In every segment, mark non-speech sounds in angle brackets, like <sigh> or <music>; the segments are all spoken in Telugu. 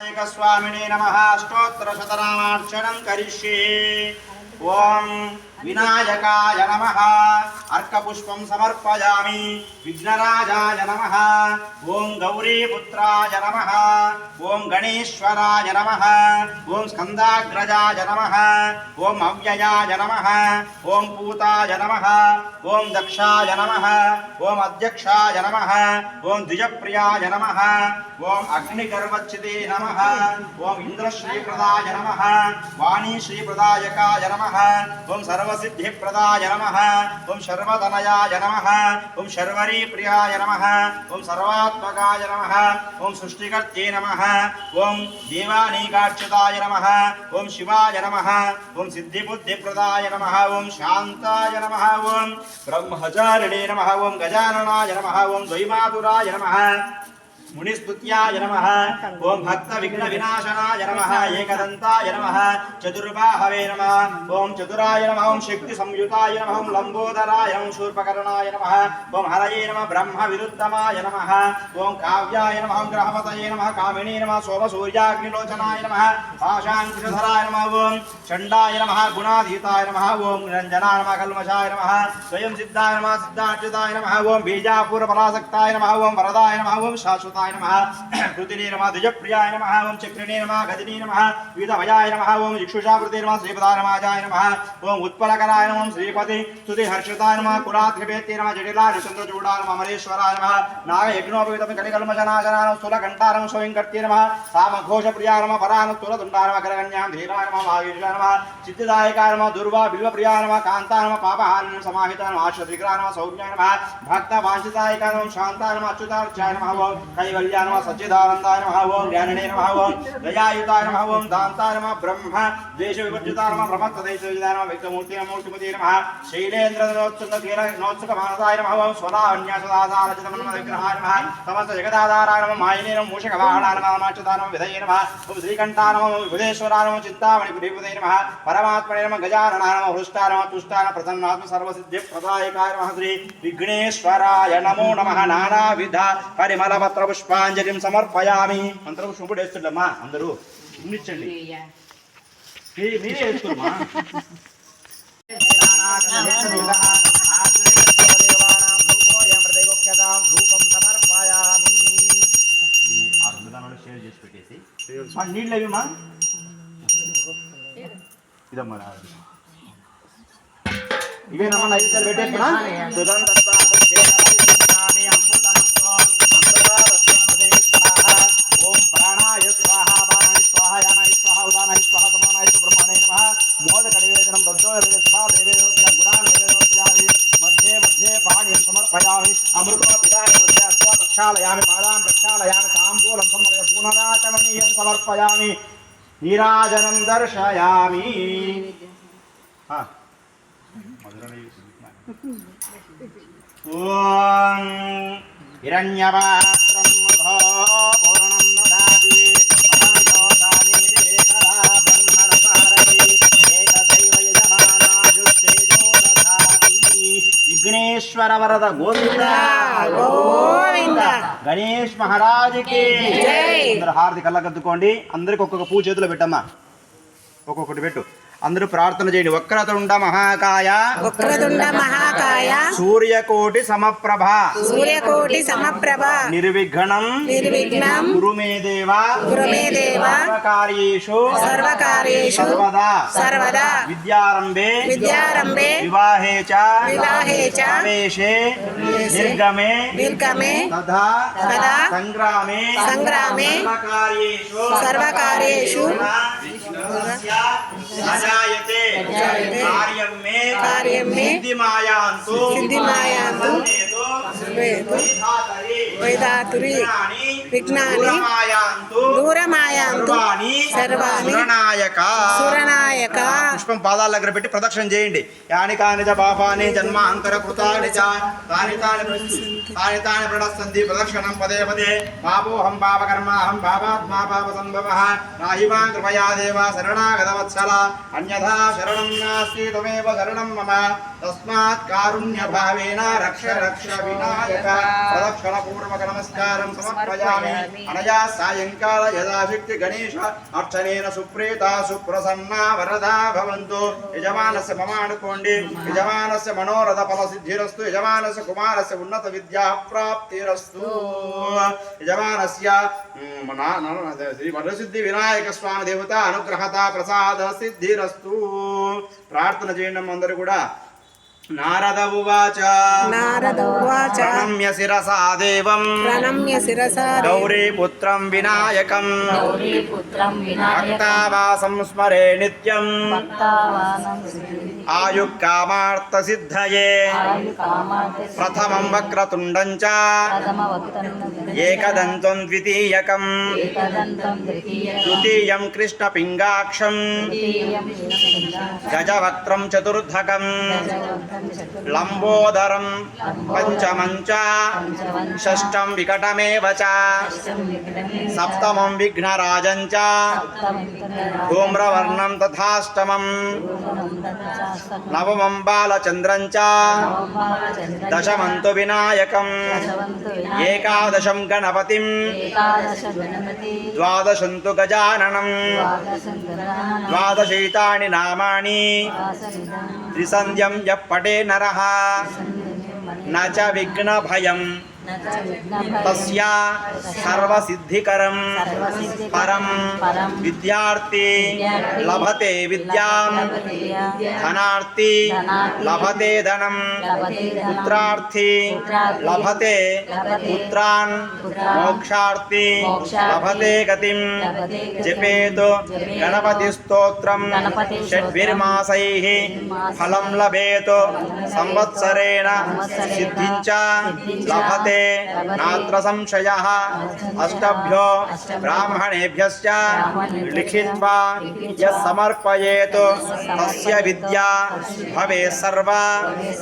स्वामिने नमः अष्टोत्तरशतनामार्चनं करिष्ये ॐ विनायकाय नमः अर्कपुष्पं समर्पयामि विघ्नराजाय नमः ॐ गौरीपुत्राय नमः ॐ गणेश्वराय नमः ॐ स्कन्दाग्रजाय नमः ॐ अव्ययाय नमः ॐ पूताय नमः ॐ दक्षाय नमः ॐ अध्यक्षाय नमः ॐ द्विजप्रियाय नमः ॐ अग्निगर्वच्युते नमः ॐ इन्द्रश्रीप्रदाय नमः वाणीश्रीप्रदायकाय नमः ॐ सर्वसिद्धिप्रदाय नमः ॐ शर्वतनयाय नमः ॐ शर्वरीप्रियाय नमः ॐ सर्वात्मकाय नमः ॐ सृष्टिकर्त्ये नमः ॐ देवानीकाक्षताय नमः ॐ शिवाय नमः ॐ सिद्धिबुद्धिप्रदाय नमः ॐ शान्ताय नमः ॐ ब्रह्मचारिणे नमः ॐ गजाननाय नमः ॐ द्वैमातुराय नमः मुनिस्तुत्याय नमः ॐ भक्तविघ्नविनाशनाय नमः एकदन्ताय नमः चतुर्बाहवे नमः ॐ चतुराय नमः ॐ शक्तिसंयुताय नमः ॐ लम्बोदराय ॐ शूर्पकर्णाय नमः ॐ हरये नमः ब्रह्मविरुद्धमाय नमः ॐ काव्याय नमः ॐ ग्रहपतये नमः कामिने नमः सोमसूर्याग्निलोचनाय नमः पाशाङ्कुशधराय नमः ॐ चण्डाय नमः गुणाधीताय नमः ॐ निरञ्जनाय नमः कल्मषाय नमः स्वयं सिद्धाय नमः सिद्धार्चिताय नमः ॐ बीजापूरफलासक्ताय नमः ॐ वरदाय नमः ॐ शाश्वताय శ్రీమంతాయ నమ కృతినే <clears throat> నమ ద్విజప్రియాయ నమ ఓం చక్రిణే నమ గదినే నమ వివిధభయాయ నమ ఓం ఇక్షుషాకృతే నమ శ్రీపదారమాజాయ నమ ఓం ఉత్పలకరాయ నమ శ్రీపతి స్తుతి హర్షితాయ నమ కులాత్రివేత్తే నమ జటిలాయ చంద్రచూడా నమ అమరేశ్వరాయ నమ నాగయజ్ఞోపవితం కలికల్మజనాశనాన స్థూలకంఠారం స్వయంకర్తే నమ సామఘోషప్రియాయ నమ పరాన స్థూలతుండాయ నమ కరగణ్యాం ధీరాయ నమ వాయుషాయ నమ సిద్ధిదాయకాయ నమ దుర్వా బిల్వప్రియాయ నమ కాంతాయ నమ పాపహారిణ సమాహితాయ నమ ఆశ్రతిగ్రాయ నమ సౌజ్ఞాయ భక్త భాషితాయకాయ నమ శాంతాయ నమ నమ कैवल्या नम सच्चिदानंदाय नम ओं ज्ञानने नम ओं दयायुताय नम ओं दांताय नम ब्रह्म देश विपच्युता नम प्रमत्तदेशविदाय नम विक्तमूर्ति मूर्तिपति नम शैलेन्द्रनोत्सुकधीर नोत्सुकमानसाय नम ओं स्वदान्यासदादारचितमनमविग्रहाय नम समस्त जगदाधाराय नम मायिने नम मूषकवाहनाय नम माचदाय नम विधये नम ओं श्रीकण्ठाय नम विभुदेश्वराय नम चिन्तामणि प्रियपदे नम परमात्मने नम गजाननाय नम हृष्टाय नम तुष्टाय नम प्रसन्नात्म सर्वसिद्धि प्रदायकाय नम श्री विघ्नेश्वराय नमो नमः नानाविध परिमलपत्र పుష్పాంజలిం సమర్పయామి. మంత్రం శుభుడు వేస్తుండమ్మా అందరూ. ఇన్నిచ్చండి మీ- మీరే వేసుకోమ్మా. నీళ్ళు అవిమా ఇదమ్మా నాది. ఇవేనమ్మా నైవేద్యాలు పెట్టేస్తున్నా? మోదక నివేదనం దద్దో సభా దేవేదోప్య గుణా నివేదోప్యామి మధ్యే మధ్యే పాణిం సమర్పయామి. అమృతో పిదాయ మధ్య అస్వ ప్రక్షాళయామి. పాదాం ప్రక్షాళయామి. తాంబూలం సమర్య పూర్ణరాచమనీయం సమర్పయామి. నీరాజనం వరద గోవింద గోవింద. గణేష్ మహారాజుకి. అందరూ హారతి కళ్ళకద్దుకోండి అందరికి ఒక్కొక్క పూ చేతిలో పెట్టమ్మా ఒక్కొక్కటి పెట్టు అందరూ ప్రార్థన చేయండి. వక్రతుండ మహాకాయ. వక్రతుండ మహాకాయ. సూర్యకోటి సమప్రభ. సూర్యకోటి సమప్రభ. నిర్విఘ్నం. నిర్విఘ్నం. గురు మే దేవ. గురు మే దేవ. సర్వకార్యేషు. సర్వకార్యేషు. సర్వదా. సర్వదా. విద్యారంభే. విద్యారంభే. వివాహే చ. వివాహే చ. ప్రవేశే. నిర్గమే. నిర్గమే. తథా తథా సంగ్రామే. సంగ్రామే. సర్వకార్యేషు. సర్వకార్యేషు. अजायते कार्यं मे सिद्धिमायान्तु। सिद्धिमायान्तु। వైధాతురి విజ్ఞాని విజ్ఞాని దూరమాయాంతు సర్వాణి సురనాయక. సురనాయక. పుష్పం పాదాల దగ్గర పెట్టి ప్రదక్షిణ చేయండి. యాని కాని చ పాపాని జన్మాంతర కృతాని చ తాని తాని తాని తాని ప్రణస్తంతి ప్రదక్షిణం పదే పదే. పాపోహం పాపకర్మాహం పాపాత్మా పాప సంభవ నాహి మాం కృపయా దేవ శరణాగత వత్సల అన్యథా శరణం నాస్తి త్వమేవ శరణం మమ. తస్మాత్ కారుణ్య భావేన రక్ష రక్ష వినాశ. వినాయక ప్రదక్షిణ పూర్వక నమస్కారం సమర్పయామి. అనయా సాయంకాల యథాశక్తి గణేశ అర్చనేన సుప్రీత సుప్రసన్న వరదా భవంతు. యజమానస్య మమ. అనుకోండి యజమానస్య మనోరథ ఫల సిద్ధిరస్తు యజమానస్య కుమారస్య ఉన్నత విద్యా ప్రాప్తిరస్తు. యజమానస్య వరసిద్ధి వినాయక స్వామి దేవత అనుగ్రహత ప్రసాద సిద్ధిరస్తు. ప్రార్థన చేయండి అందరూ కూడా. నారద ఉవాచ. నారద ఉవాచ. ప్రణమ్య శిరసా దేవం. ప్రణమ్య శిరసా గౌరీపుత్రం వినాయకం. గౌరీపుత్రం వినాయకం. భక్తావాసం స్మరే నిత్యం. భక్తావాసం ఆయుక్కామార్థ సిద్ధయే. కామార్థ ప్రథమం వక్రతుండం చ ఏకదంతం ద్వితీయకం. తృతీయం కృష్ణపింగాక్షం తృతీయం గజవక్త్రం చతుర్థకం లంబోదరం పంచమం చ షష్టం వికటమేవ చ. సప్తమం విఘ్నరాజం చ. ధూమ్రవర్ణం తథాష్టమం. నవమం బాలచంద్రం చ. దశమంతు వినాయకం. ఏకాదశం గణపతిం. ఏకాదశ గణపతి ద్వాదశంతు గజాననం. ద్వాదశం నామాని త్రిసంధ్యం యః పటే నరః. న చ तस्या सर्वसिद्धिकरं परं विद्यार्थी लभते विद्या धनार्थी लभते धनं पुत्रार्थी लभते पुत्रान् मोक्षार्थी लभते गतिं जपेत् गणपतिस्तोत्रं षड्भिर्मासैः फलं लभेत संवत्सरेण सिद्धि लभते లభతే నాత్ర సంశయः అష్టభ్యో బ్రాహ్మణేభ్యశ్చ లిఖిత్వా యः సమర్పయేత్ తస్య విద్యా భవే సర్వా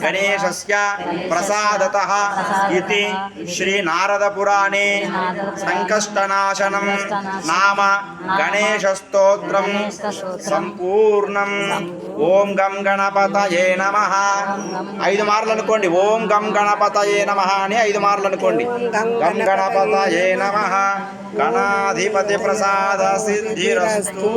గణేశస్య ప్రసాదతః ఇతి శ్రీనారదపురాణే సంకష్టనాశనం నామ గణేశస్తోత్రం సంపూర్ణం ఓం గం గణపతయే నమ ఐదు మార్లు అనుకోండి ఓం గం గణపతయే నమ అని ఐదు మార్లు అనుకోండి. గం గణపతయే నమ. గణాధిపతి ప్రసాద సిద్ధిరస్తు.